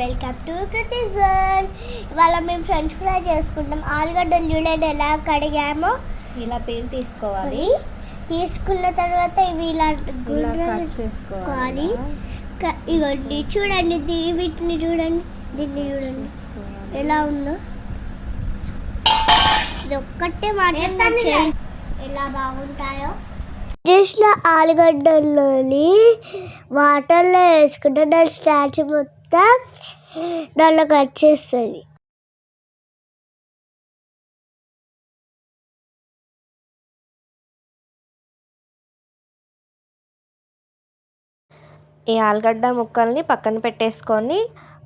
Welcome to కృతిస్ world ఇవాళ మేము French fry చేసుకుంటాం. ఆలుగడ్డలు చూడండి ఎలా కడిగామో ఇలా పేలు తీసుకోవాలి. తీసుకున్న తర్వాత ఇవి ఇలా చేసుకోవాలి. ఇగోండి చూడండి వీటిని చూడండి దీన్ని చూడండి. ఎలా ఉందో. ఇది ఒక్కటే చేయి. ఎలా బాగుంటాయో. చేసిన ఆలుగడ్డల్లోని వాటర్లో వేసుకుంటే దాని స్టాచ్యూ మొత్తం దానిలో కట్ చేస్తుంది. ఈ ఆలుగడ్డ ముక్కల్ని పక్కన పెట్టేసుకొని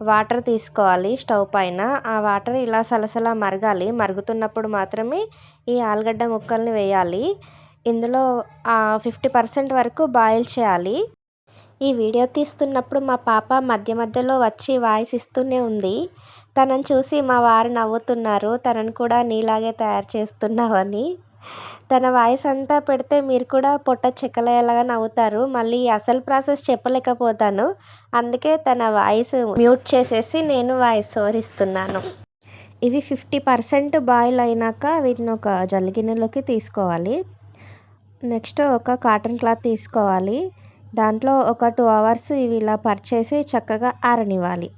వాటర్ తీసుకోవాలి స్టవ్ పైన. ఆ వాటర్ ఇలా సలసలా మరగాలి. మరుగుతున్నప్పుడు మాత్రమే ఈ ఆలుగడ్డ ముక్కల్ని వేయాలి. ఇందులో ఫిఫ్టీ పర్సెంట్ వరకు బాయిల్ చేయాలి. ఈ వీడియో తీస్తున్నప్పుడు మా పాప మధ్య మధ్యలో వచ్చి వాయిస్ ఇస్తూనే ఉంది. తనని చూసి మా వారు నవ్వుతున్నారు. తనను కూడా నీలాగే తయారు చేస్తున్నావని. తన వాయిస్ అంతా పెడితే మీరు కూడా పొట్ట చెక్కలయ్యేలాగా నవ్వుతారు. మళ్ళీ అసలు ప్రాసెస్ చెప్పలేకపోతాను. అందుకే తన వాయిస్ మ్యూట్ చేసేసి నేను వాయిస్ ఓవర్ ఇస్తున్నాను ఇవి ఫిఫ్టీ పర్సెంట్ బాయిల్ అయినాక వీటిని ఒక జల్లిగిన్నెలోకి తీసుకోవాలి. నెక్స్ట్ ఒక కాటన్ క్లాత్ తీసుకోవాలి. దాంట్లో ఒక టూ అవర్స్ ఇవి ఇలా పరిచేసి చక్కగా ఆరనివ్వాలి.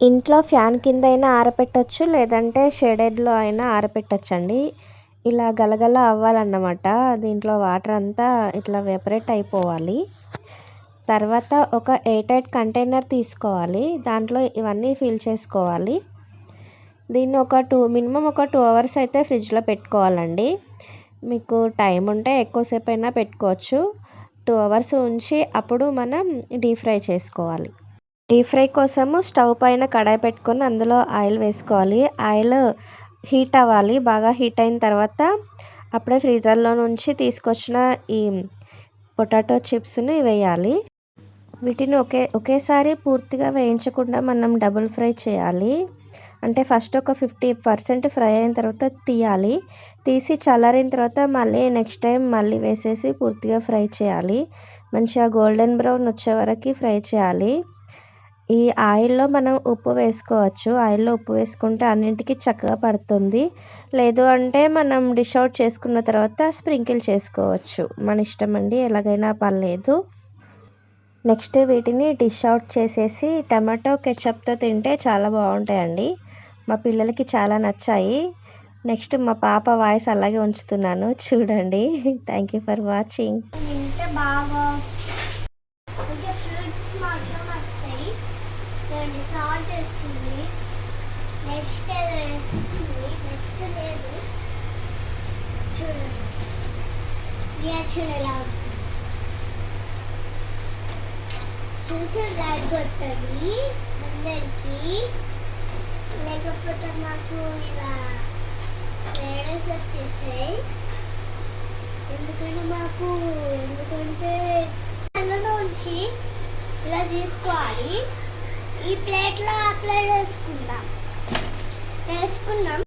ఇంట్లో ఫ్యాన్ కింద అయినా ఆరపెట్టచ్చు లేదంటే షేడెడ్లో అయినా ఆరపెట్టచ్చండి. ఇలా గలగల అవ్వాలన్నమాట. దీంట్లో వాటర్ అంతా ఇట్లా వెపరేట్ అయిపోవాలి. తర్వాత ఒక ఎయిట్ ఎయిట్ కంటైనర్ తీసుకోవాలి. దాంట్లో ఇవన్నీ ఫిల్ చేసుకోవాలి. దీన్ని ఒక టూ మినిమం ఒక టూ అవర్స్ అయితే ఫ్రిడ్జ్లో పెట్టుకోవాలండి. మీకు టైం ఉంటే ఎక్కువసేపు అయినా పెట్టుకోవచ్చు. టూ అవర్స్ ఉంచి అప్పుడు మనం డీప్ ఫ్రై చేసుకోవాలి. డీప్ ఫ్రై కోసము స్టవ్ పైన కడాయి పెట్టుకొని అందులో ఆయిల్ వేసుకోవాలి. ఆయిల్ హీట్ అవ్వాలి. బాగా హీట్ అయిన తర్వాత అప్పుడే ఫ్రీజర్లో నుంచి తీసుకొచ్చిన ఈ పొటాటో చిప్స్ని వేయాలి. వీటిని ఒకే ఒకేసారి పూర్తిగా వేయించకుండా మనం డబుల్ ఫ్రై చేయాలి. అంటే ఫస్ట్ ఒక ఫిఫ్టీ పర్సెంట్ ఫ్రై అయిన తర్వాత తీయాలి. తీసి చల్లారిన తర్వాత మళ్ళీ నెక్స్ట్ టైం మళ్ళీ వేసేసి పూర్తిగా ఫ్రై చేయాలి. మంచిగా గోల్డెన్ బ్రౌన్ వచ్చే వరకు ఫ్రై చేయాలి. ఈ ఆయిల్లో మనం ఉప్పు వేసుకోవచ్చు. ఆయిల్లో ఉప్పు వేసుకుంటే అన్నింటికి చక్కగా పడుతుంది. లేదు అంటే మనం డిష్ అవుట్ చేసుకున్న తర్వాత స్ప్రింకిల్ చేసుకోవచ్చు. మన ఇష్టం అండి ఎలాగైనా పర్లేదు. నెక్స్ట్ వీటిని డిష్ అవుట్ చేసేసి టమాటో కెచప్తో తింటే చాలా బాగుంటాయండి. మా పిల్లలకి చాలా నచ్చాయి. నెక్స్ట్ మా పాప వాయిస్ అలాగే ఉంచుతున్నాను. చూడండి. థ్యాంక్ యూ ఫర్ వాచింగ్ చూసి లైక్ కొట్టండి అందరికీ. లేకపోతే మాకు ఇలా వేడెస్ వచ్చేసాయి ఎందుకంటే మాకు ఎందుకంటే నుంచి ఇలా తీసుకోవాలి. ఈ ప్లేట్లో అప్లై చేసుకుందాం. వేసుకున్నాం